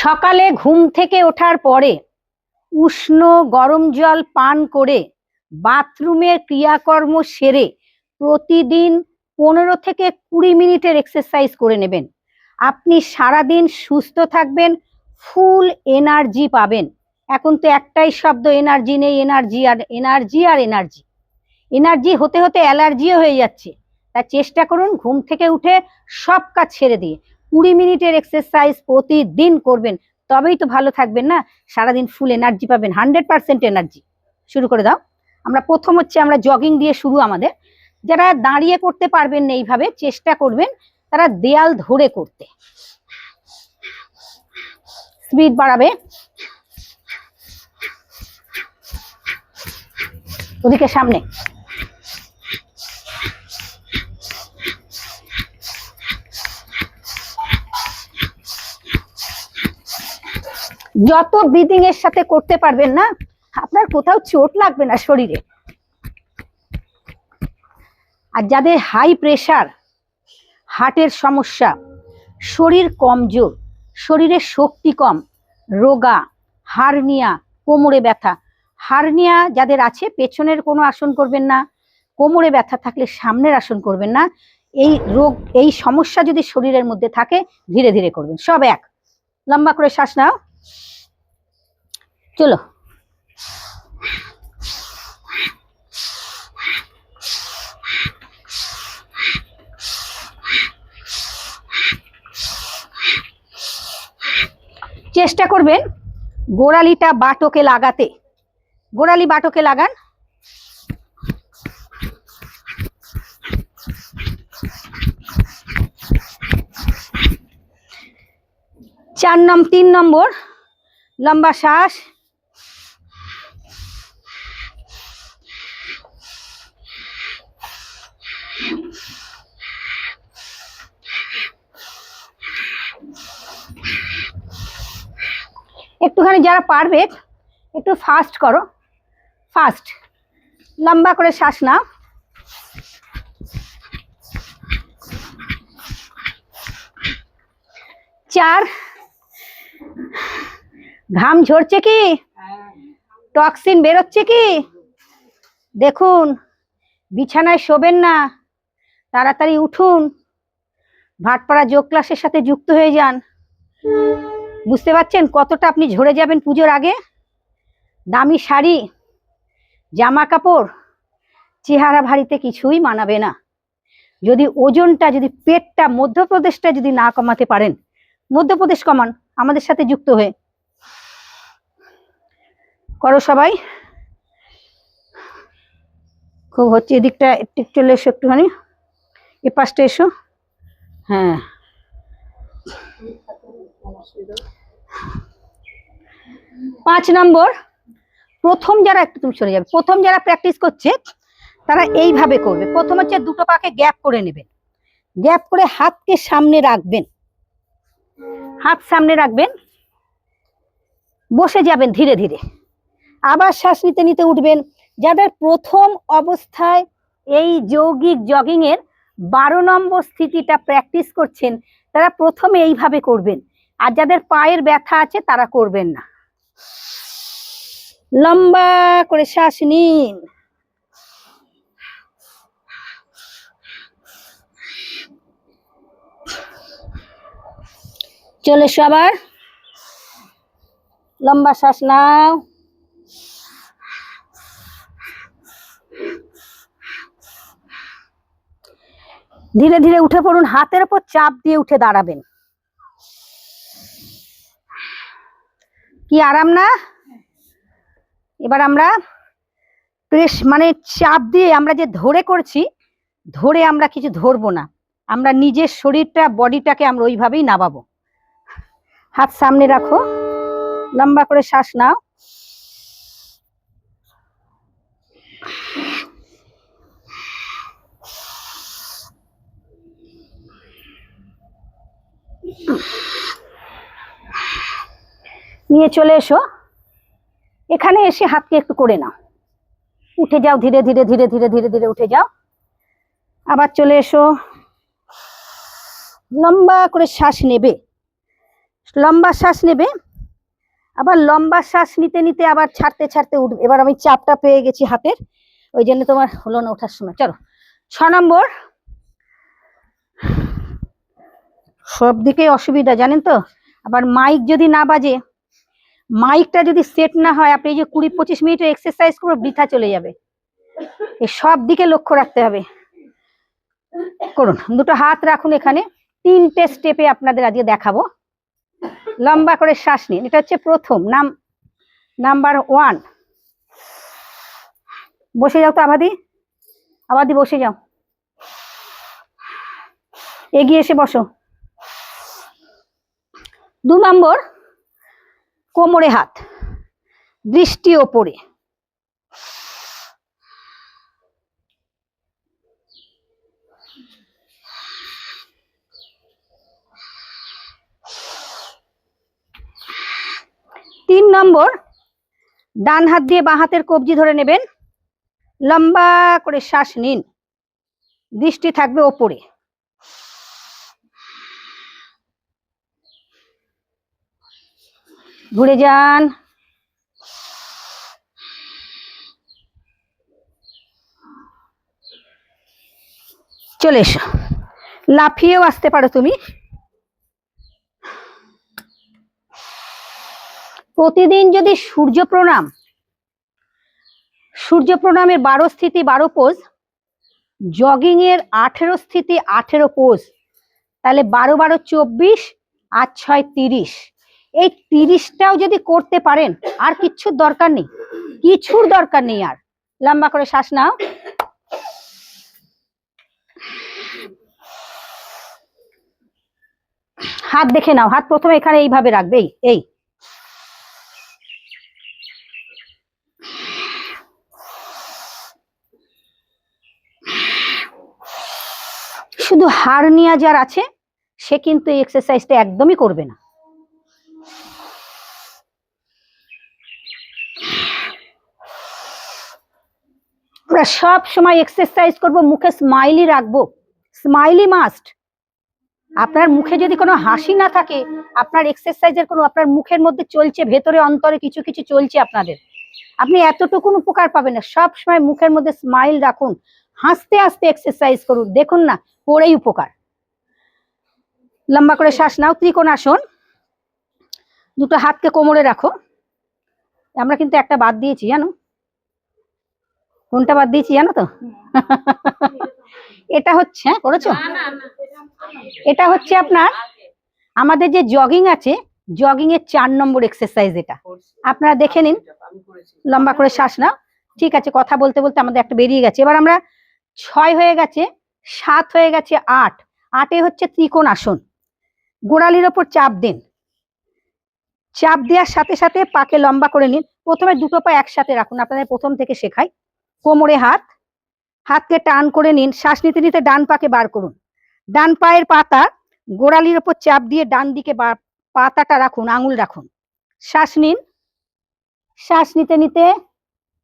সকালে ঘুম থেকে ওঠার পরে উষ্ণ গরম জল পান করে বাথরুমের ক্রিয়াকর্ম সেরে প্রতিদিন পনেরো থেকে কুড়ি মিনিটের এক্সারসাইজ করে নেবেন। আপনি সারাদিন সুস্থ থাকবেন ফুল এনার্জি পাবেন। এখন তো একটাই শব্দ এনার্জি নেই এনার্জি আর এনার্জি আর এনার্জি এনার্জি হতে হতে অ্যালার্জিও হয়ে যাচ্ছে। তা চেষ্টা করুন ঘুম থেকে উঠে সব কাজ ছেড়ে দিয়ে। কুড়ি মিনিটের এক্সারসাইজ প্রতিদিন করবেন, তবেই তো ভালো থাকবেন না? সারাদিন ফুল এনার্জি পাবেন হান্ড্রেড পার্সেন্ট এনার্জি শুরু করে দাও। আমরা প্রথম হচ্ছে আমরা জগিং দিয়ে শুরু আমাদের। যারা দাঁড়িয়ে করতে পারবেন না এইভাবে, চেষ্টা করবেন তারা দেয়াল ধরে করতে। স্পিড বাড়াবে। ওদিকে সামনে। যত ব্রিদিং এর সাথে করতে পারবেন না, আপনার কোথাও চোট লাগবে না শরীরে। আর যাদের হাই প্রেশার হার্টের সমস্যা, শরীর কমজোর শরীরে শক্তি কম, রোগা, হার্নিয়া, কোমরে ব্যথা। হার্নিয়া যাদের আছে, পেছনের কোনো আসন করবেন না, কোমরে ব্যথা থাকলে সামনের আসন করবেন না। এই রোগ, এই সমস্যা যদি শরীরের মধ্যে থাকে, ধীরে ধীরে করবেন। সব এক। লম্বা করে শ্বাস নাও। চলো। চেষ্টা করবেন গোড়ালিটা বাটকে লাগাতে। গোড়ালি বাটকে লাগান। চার নম তিন নম্বর, লম্বা শ্বাস। একটুখানি যারা পারবে, একটু ফাস্ট করো। ফাস্ট লম্বা করে শ্বাস নাও। চার। ঘাম ঝরছে কি? টক্সিন বেরোচ্ছে কি? দেখুন, বিছানায় শোবেন না। তাড়াতাড়ি উঠুন। ভাটপাড়া যোগ ক্লাসের সাথে যুক্ত হয়ে যান। বুঝতে পারছেন কতটা আপনি ঝরে যাবেন পুজোর আগে? দামি শাড়ি, জামা কাপড়, চেহারা ভারীতে কিছুই মানাবে না। যদি ওজনটা, যদি পেটটা, মধ্যপ্রদেশটা যদি না কমাতে পারেন, মধ্যপ্রদেশ কমান, আমাদের সাথে যুক্ত হয়ে। করো সবাই। খুব হচ্ছে, এদিকটা একটু চলে এসো একটুখানি। এ পাশটা এসো। হ্যাঁ। পাঁচ নম্বর, প্রথম যারা একটু তুমি চলে যাবে, প্রথম যারা প্র্যাকটিস করছে, তারা এইভাবে করবে। প্রথম হচ্ছে দুটো পাকে গ্যাপ করে নেবেন। গ্যাপ করে হাতকে সামনে রাখবেন। হাত সামনে রাখবেন। বসে যাবেন ধীরে ধীরে। আবার শ্বাস নিতে নিতে উঠবেন। যাদের প্রথম অবস্থায় এই যৌগিক জগিং এর বারো নম্বর স্থিতিটা প্র্যাকটিস করছেন, তারা প্রথমে এইভাবে করবেন। আর যাদের পায়ের ব্যথা আছে তারা করবেন না। লম্বা করে শ্বাস নিন। চলে এসো আবার। লম্বা শ্বাস নাও। ধীরে ধীরে উঠে পড়ুন, হাতের উপর চাপ দিয়ে উঠে দাঁড়াবেন। কি আরাম না? এবার আমরা প্রেস মানে চাপ দিয়ে আমরা যে ধরে করছি, ধরে আমরা কিছু ধরবো না। আমরা নিজের শরীরটা, বডিটাকে আমরা ওইভাবেই নামাবো। হাত সামনে রাখো। লম্বা করে শ্বাস নাও। নিয়ে চলে এসো। এখানে এসে হাতকে একটু করে নাও। উঠে যাও ধীরে ধীরে ধীরে ধীরে ধীরে ধীরে উঠে যাও। আবার চলে এসো। লম্বা করে শ্বাস নেবে। লম্বা শ্বাস নেবে। আবার লম্বা শ্বাস নিতে নিতে আবার ছাড়তে ছাড়তে উঠবে। এবার আমি চাপটা পেয়ে গেছি হাতের। ওই জন্য তোমার হলো না ওঠার সময়। চলো, ছ নম্বর। সব দিকে অসুবিধা, জানেন তো? আবার মাইক যদি না বাজে মাইকটা যদি সেট না হয়, আপনি যে কুড়ি পঁচিশ মিনিটের এক্সারসাইজ করে, বৃথা চলে যাবে। এই সব দিকে লক্ষ্য রাখতে হবে। করুন, দুটো হাত রাখুন এখানে। তিনটে স্টেপে আপনাদের আজকে দেখাবো। লম্বা করে শ্বাস নিন। এটা হচ্ছে প্রথম, নাম, নাম্বার ওয়ান বসে যাও তো, আবাদি। আবাদি, বসে যাও। এগিয়ে এসে বসো। দু নম্বর কোমরে হাত, দৃষ্টি ওপরে। তিন নম্বর, ডান হাত দিয়ে বাঁ হাতের কবজি ধরে নেবেন। লম্বা করে শ্বাস নিন। দৃষ্টি থাকবে ওপরে। ঘুরে যান। চলে এসো। লাফিয়েও আসতে পারো তুমি। প্রতিদিন যদি সূর্য প্রণাম, সূর্য প্রণামের বারো স্থিতি, বারো পোজ জগিং এর আঠেরো স্থিতি, আঠেরো পোজ, তাহলে বারো বারো চব্বিশ আর ছয় তিরিশ। এই তিরিশটাও যদি করতে পারেন, আর কিচ্ছুর দরকার নেই। কিছুর দরকার নেই আর। লম্বা করে শ্বাস নাও। হাত দেখে নাও। হাত প্রথমে এখানে এইভাবে রাখবে। এই এই। শুধু হারনিয়া যার আছে, সে কিন্তু এই এক্সারসাইজটা একদমই করবে না। আমরা সব সময় এক্সারসাইজ করব, মুখে স্মাইলি রাখব। স্মাইলি মাস্ট আপনার মুখে যদি কোনো হাসি না থাকে, আপনার এক্সারসাইজের কোনো, আপনার মুখের মধ্যে চলছে, ভেতরে, অন্তরে কিছু কিছু চলছে আপনাদের। আপনি এতটুকুন উপকার পাবেন না। সব সময় মুখের মধ্যে স্মাইল রাখুন। হাসতে হাসতে এক্সারসাইজ করুন। দেখুন না করেই উপকার। লম্বা করে শ্বাস নাও ত্রিকোণ ত্রিকোণাসন। দুটো হাতকে কোমরে রাখো। আমরা কিন্তু একটা বাদ দিয়েছি, জানো? কোনটা বাদ দিয়েছি জানো তো? এটা হচ্ছে হ্যাঁ করেছ? এটা হচ্ছে আপনার আমাদের যে জগিং আছে জগিং এর চার নম্বর এক্সারসাইজ এটা। আপনারা দেখে নিন লম্বা করে শ্বাস নাও। ঠিক আছে কথা বলতে বলতে আমাদের একটা বেরিয়ে গেছে। এবার আমরা ছয় হয়ে গেছে সাত হয়ে গেছে আট। আটে হচ্ছে ত্রিকোণ আসন গোড়ালির ওপর চাপ দিন। চাপ দেওয়ার সাথে সাথে পাকে লম্বা করে নিন। প্রথমে দুটো পা একসাথে রাখুন আপনাদের প্রথম থেকে শেখাই। কোমরে হাত, হাতকে টান করে নিন, শ্বাস নিতে নিতে ডান পাকে বার করুন। ডান পায়ের পাতা গোড়ালির ওপর চাপ দিয়ে ডান দিকে পাতাটা রাখুন, আঙুল রাখুন। শ্বাস নিন। শ্বাস নিতে নিতে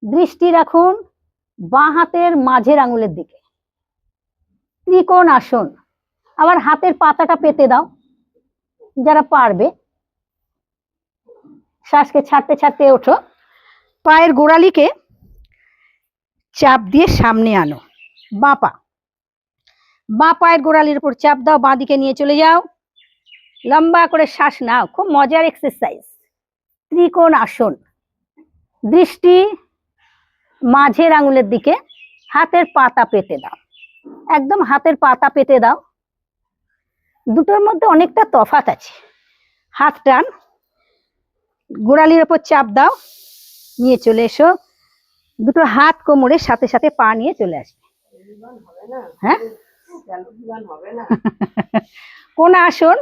দৃষ্টি রাখুন বাঁ হাতের মাঝের আঙুলের দিকে। ত্রিকোণ আসন। আবার হাতের পাতাটা পেতে দাও, যারা পারবে। শ্বাসকে ছাড়তে ছাড়তে ওঠো। পায়ের গোড়ালিকে চাপ দিয়ে সামনে আনো। বাঁ পা বাঁ পায়ের গোড়ালির উপর চাপ দাও বাঁ দিকে নিয়ে চলে যাও। লম্বা করে শ্বাস নাও, খুব মজার এক্সারসাইজ ত্রিকোণ আসন। দৃষ্টি মাঝের আঙুলের দিকে, হাতের পাতা পেতে দাও। একদম হাতের পাতা পেতে দাও। দুটোর মধ্যে অনেকটা তফাৎ আছে। হাত টান। গোড়ালির ওপর চাপ দাও। নিয়ে চলে এসো। দুটো হাত কোমরের সাথে সাথে পা নিয়ে চলে আসবে। হ্যাঁ? কোন আসন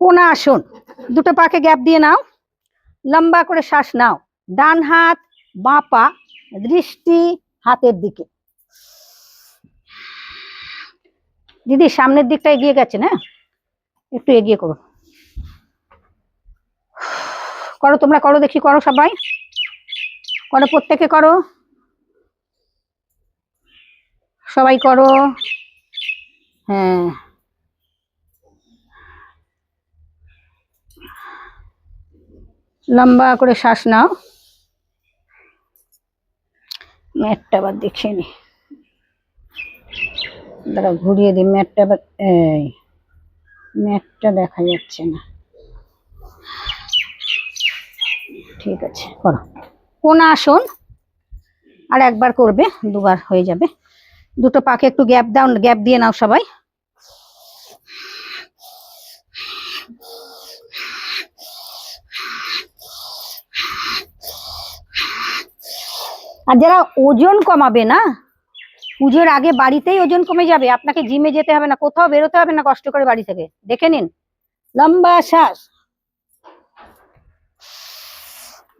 কোন আসন। দুটো পাকে গ্যাপ দিয়ে নাও, লম্বা করে শ্বাস নাও। ডান হাত, বাঁ পা, দৃষ্টি হাতের দিকে। দিদি, সামনের দিকটা এগিয়ে গেছে না? একটু এগিয়ে করো। করো, তোমরা করো, দেখি করো সবাই। করো, প্রত্যেকে করো। সবাই করো। হ্যাঁ। লম্বা করে শ্বাস নাও। ম্যাটটা আবার দেখে নি। দাঁড়া ঘুরিয়ে দিই। ম্যাটটা আবার, এই, ম্যাটটা দেখা যাচ্ছে না। ঠিক আছে, করো। কোন আসন। আর একবার করবে, দুবার হয়ে যাবে। দুটো পাকে একটু গ্যাপ দাও গ্যাপ দিয়ে নাও সবাই। আর যারা ওজন কমাবে না, পুজোর আগে বাড়িতেই ওজন কমে যাবে। আপনাকে জিমে যেতে হবে না, কোথাও বেরোতে হবে না কষ্ট করে বাড়ি থেকে। দেখে নিন। লম্বা শ্বাস।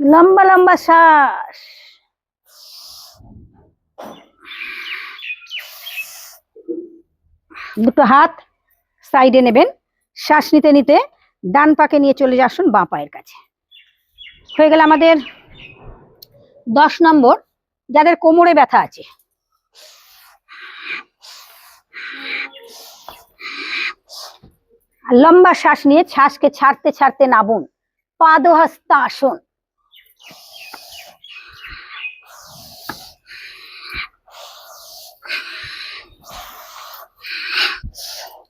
লম্বা লম্বা শ্বাস। দুটো হাত সাইডে নেবেন। শ্বাস নিতে নিতে ডান পাকে নিয়ে চলে আসুন বাঁ পায়ের কাছে। হয়ে গেল আমাদের দশ নম্বর, যাদের কোমরে ব্যথা আছে। লম্বা শ্বাস নিয়ে শ্বাসকে ছাড়তে ছাড়তে নাবুন পাদহস্ত আসন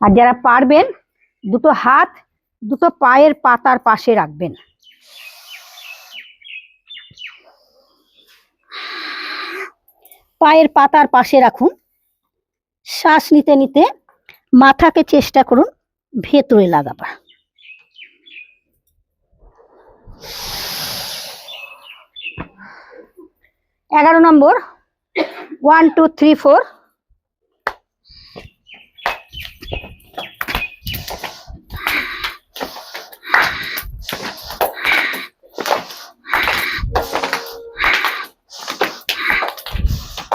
আর যারা পারবেন, দুটো হাত, দুটো পায়ের পাতার পাশে রাখবেন। পায়ের পাতার পাশে রাখুন। শ্বাস নিতে নিতে মাথাকে চেষ্টা করুন, ভেতরে লাগাবার। এগারো নম্বর ওয়ান টু থ্রি ফোর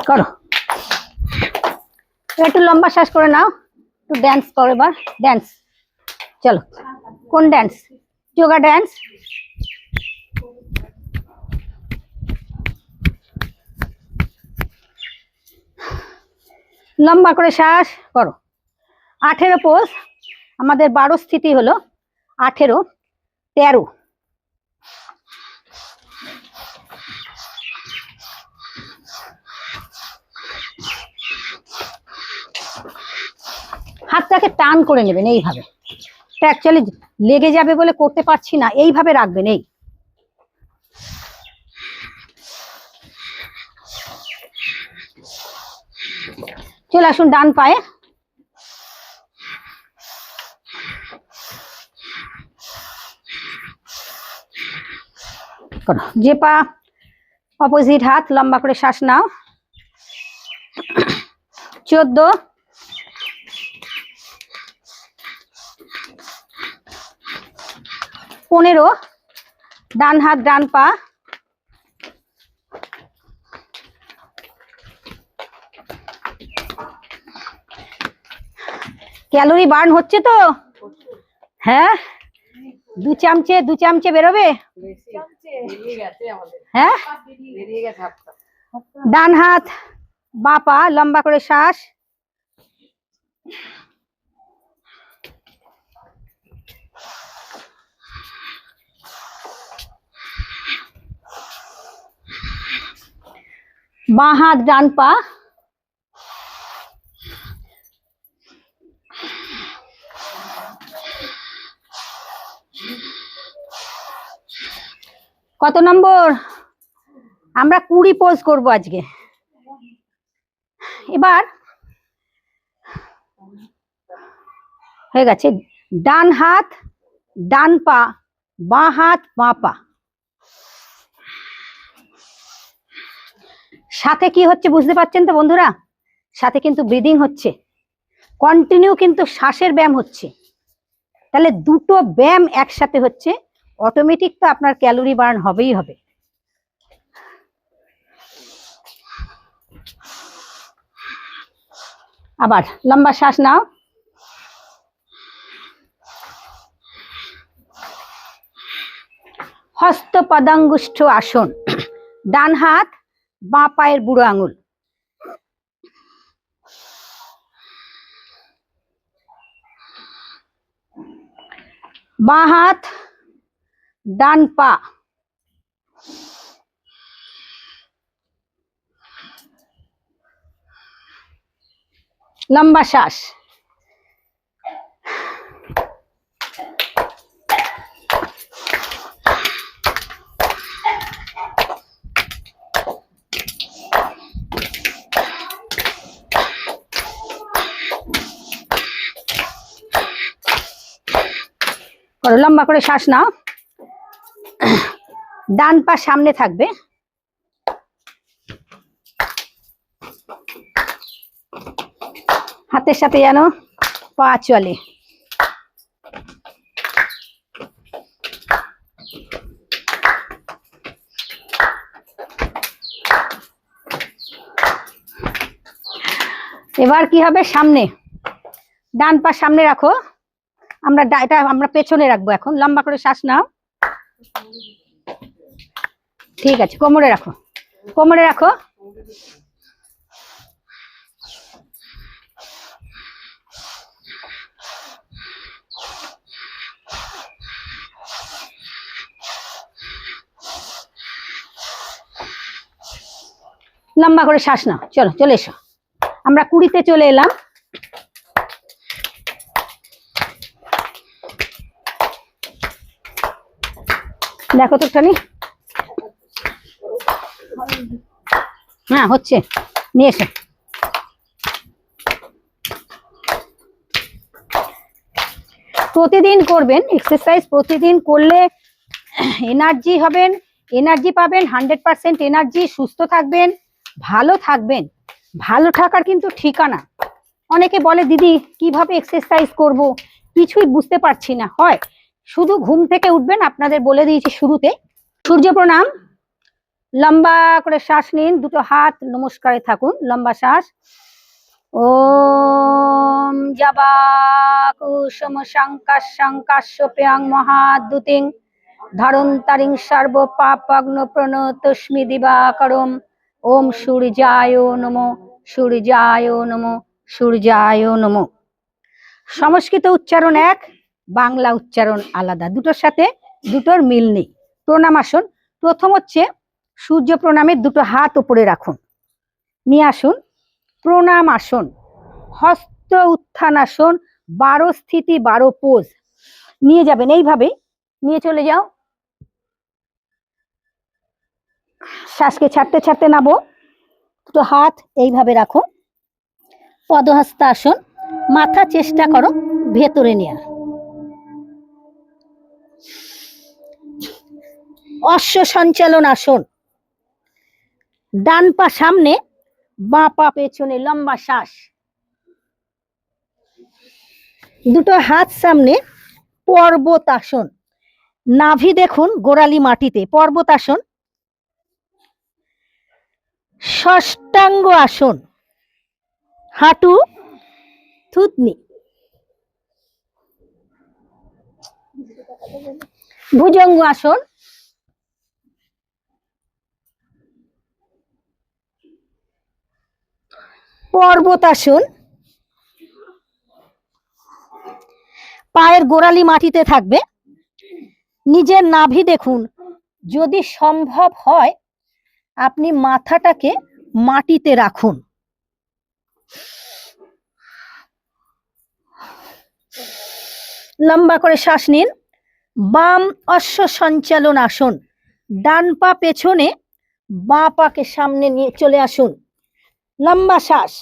করো। একটু লম্বা শ্বাস করে নাও, একটু ড্যান্স করো এবার ড্যান্স চলো, কোন ড্যান্স যোগা ড্যান্স লম্বা করে শ্বাস করো। আঠেরো পোজ আমাদের বারো স্থিতি হলো আঠেরো, তেরো। হাতটাকে টান করে নেবেন এইভাবে। অ্যাকচুয়ালি লেগে যাবে বলে করতে পারছি না, এইভাবে রাখবেন, এই। চলে আসুন ডান পায়ে। যে পা অপোজিট হাত, লম্বা করে শ্বাস নাও। চোদ্দ। পনেরো, ডান হাত, ডান পা। ক্যালোরি বার্ন হচ্ছে তো? হ্যাঁ? দু চামচে দু চামচে বেরোবে? হ্যাঁ? ডান হাত, বা পা, লম্বা করে শ্বাস। বাঁ হাত ডান পা। কত নম্বর? আমরা কুড়ি পোজ করব আজকে। এবার হয়ে গেছে। ডান হাত, ডান পা, বাঁ হাত, বাঁ পা। সাথে কি হচ্ছে বুঝতে পারছেন তো বন্ধুরা? সাথে কিন্তু ব্রিদিং হচ্ছে। কন্টিনিউ কিন্তু শ্বাসের ব্যায়াম হচ্ছে। তাহলে দুটো ব্যায়াম একসাথে হচ্ছে অটোমেটিক তো আপনার ক্যালোরি বার্ন হবেই হবে। আবার লম্বা শ্বাস নাও। হস্ত পদাঙ্গুষ্ঠ আসন। ডান হাত বাঁ পায়ের বুড়ো আঙুল। বাঁ হাত ডান পা। লম্বা শ্বাস। করো, লম্বা করে শ্বাস নাও। ডান পা সামনে থাকবে। হাতের সাথে যেন পা চলে। এবার কি হবে? সামনে। ডান পা সামনে রাখো। আমরা এটা আমরা পেছনে রাখব এখন। লম্বা করে শ্বাস নাও। ঠিক আছে, কোমরে রাখো। কোমরে রাখো। লম্বা করে শ্বাস নাও। চলো, চলে এসো। আমরা কুড়িতে চলে এলাম। দেখো তো টনি হ্যাঁ হচ্ছে। নিয়ে এসো। প্রতিদিন করবেন এক্সারসাইজ প্রতিদিন করলে এনার্জি হবেন এনার্জি পাবেন হান্ড্রেড পার্সেন্ট এনার্জি সুস্থ থাকবেন, ভালো থাকবেন। ভালো থাকার কিন্তু ঠিকানা। অনেকে বলে, দিদি, কীভাবে এক্সারসাইজ করব? কিছুই বুঝতে পারছি না। হয় শুধু ঘুম থেকে উঠবেন, আপনাদের বলে দিয়েছি শুরুতে। সূর্য প্রণাম। লম্বা করে শ্বাস নিন, দুটো হাত নমস্কারে থাকুন, লম্বা শ্বাস। ওম জবা কুসুম শঙ্কাশ শঙ্কাশ্য পেয়াং মহাদুতিং ধরন তারিং সর্ব পাপগ্ন প্রণতস্মি দিবাকরম। ওম সূর্যায় নমো সূর্যায় নমো সূর্যায় নমো। সংস্কৃত উচ্চারণ এক। বাংলা উচ্চারণ আলাদা। দুটোর সাথে দুটোর মিল নেই। প্রণাম আসন। প্রথম হচ্ছে সূর্য প্রণামের দুটো হাত উপরে রাখুন। নিয়ে আসুন। প্রণাম আসন। হস্ত উত্থান আসন। বারো স্থিতি, বারো পোজ। নিয়ে যাবেন এইভাবে। নিয়ে চলে যাও। শ্বাসকে ছাড়তে ছাড়তে নাবো। দুটো হাত এইভাবে রাখো। পদহস্ত আসন। মাথা চেষ্টা করো ভেতরে নেওয়ার অশ্ব সঞ্চালন আসন। ডান পা সামনে, বাঁ পা পেছনে, লম্বা শ্বাস। দুটো হাত সামনে, পর্বত আসন। নাভি দেখুন গোড়ালি মাটিতে, পর্বত আসন। ষষ্ঠাঙ্গ আসন। হাঁটু, থুতনি। ভুজঙ্গ আসন। পর্বতাসন। পায়ের গোড়ালি মাটিতে থাকবে। নিজের নাভি দেখুন। যদি সম্ভব হয়, আপনি মাথাটাকে মাটিতে রাখুন। লম্বা করে শ্বাস নিন। বাম অশ্ব সঞ্চালন আসন। ডান পা পেছনে, বাঁ পাকে সামনে নিয়ে চলে আসুন। লম্বা শ্বাস।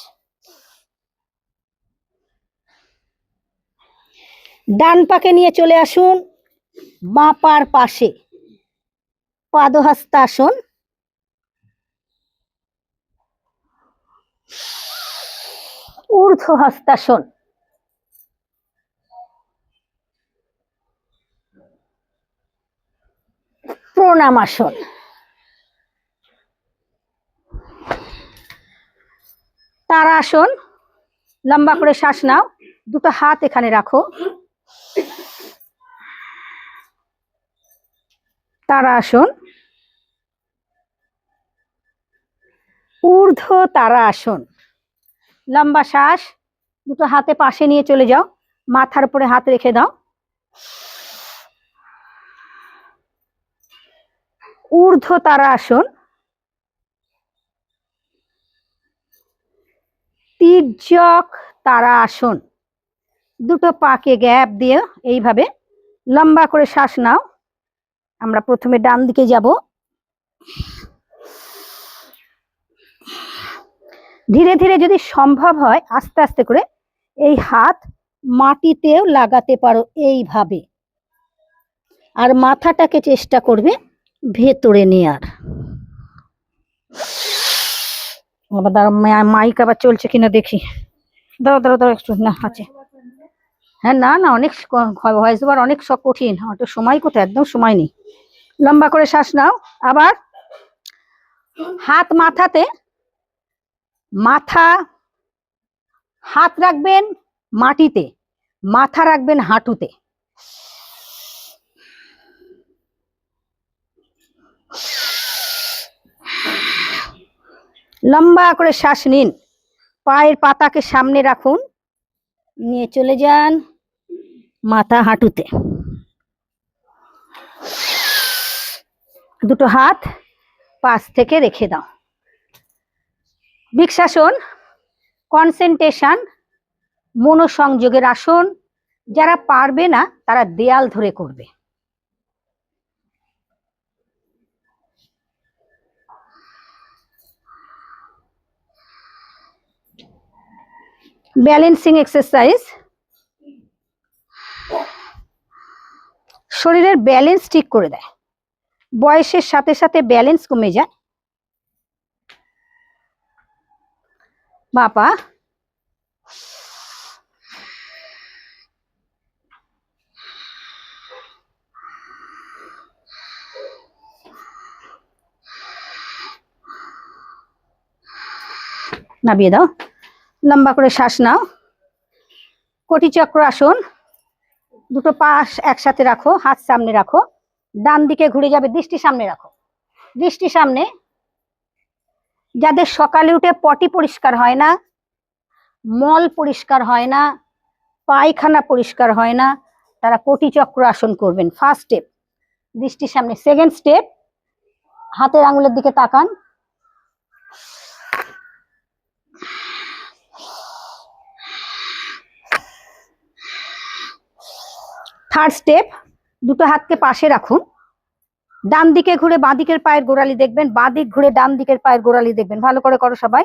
ডান পাকে নিয়ে চলে আসুন, বাঁ পার পাশে। পাদহস্তাসন ঊর্ধ্ব হস্তাসন প্রণামাসন তারাসন লম্বা করে শ্বাস নাও, দুটো হাত এখানে রাখো। তারা আসন, ঊর্ধ্ব তারা আসন। লম্বা শ্বাস, দুটো হাতে পাশে নিয়ে চলে যাও, মাথার উপরে হাত রেখে দাও। ঊর্ধ্ব তারা আসন তির্যক তারা আসন দুটো পাকে গ্যাপ দিয়ে এইভাবে লম্বা করে শ্বাস নাও। আমরা প্রথমে ডান দিকে যাব। ধীরে ধীরে যদি সম্ভব হয়, আস্তে আস্তে করে এই হাত মাটিতেও লাগাতে পারো এইভাবে। আর মাথাটাকে চেষ্টা করবে ভেতরে নেয়ার আবার দাঁড়া মাইক আবার চলছে কিনা দেখি। দাঁড়া দাঁড়া দাঁড়া একটু, না, আছে। হ্যাঁ না না, অনেক ভয়েস ওভার অনেক সব কঠিন। অত সময় কোথায়? একদম সময় নেই। লম্বা করে শ্বাস নাও। আবার হাত মাথাতে মাথা, হাত রাখবেন মাটিতে, মাথা রাখবেন হাঁটুতে। লম্বা করে শ্বাস নিন। পায়ের পাতাকে সামনে রাখুন। নিয়ে চলে যান মাথা হাঁটুতে। দুটো হাত পাশ থেকে রেখে দাও। বৃক্ষাসন কনসেন্ট্রেশন মনোসংযোগের আসন, যারা পারবে না, তারা দেয়াল ধরে করবে। Balancing exercise. শরীরের ব্যালেন্স ঠিক করে দেয়। বয়সের সাথে সাথে ব্যালেন্স কমে যায়। বাপা নামিয়ে দাও। লম্বা করে শ্বাস নাও। কোটি চক্র আসন। দুটো পাশ একসাথে রাখো, হাত সামনে রাখো। ডান দিকে ঘুরে যাবে, দৃষ্টি সামনে রাখো। দৃষ্টি সামনে। যাদের সকালে উঠে পটি পরিষ্কার হয় না, মল পরিষ্কার হয় না, পায়খানা পরিষ্কার হয় না, তারা কোটি চক্র আসন করবেন। ফার্স্ট স্টেপ দৃষ্টির সামনে। সেকেন্ড স্টেপ হাতের আঙুলের দিকে তাকান। থার্ড স্টেপ দুটো হাতকে পাশে রাখুন। ডান দিকে ঘুরে বাঁ দিকের পায়ের গোড়ালি দেখবেন, বাঁ দিক ঘুরে ডান দিকের পায়ের গোড়ালি দেখবেন। ভালো করে করো সবাই।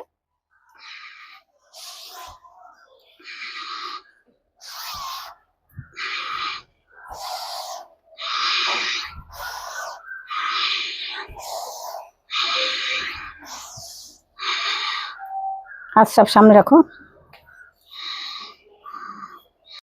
হাত সব সামনে রাখো।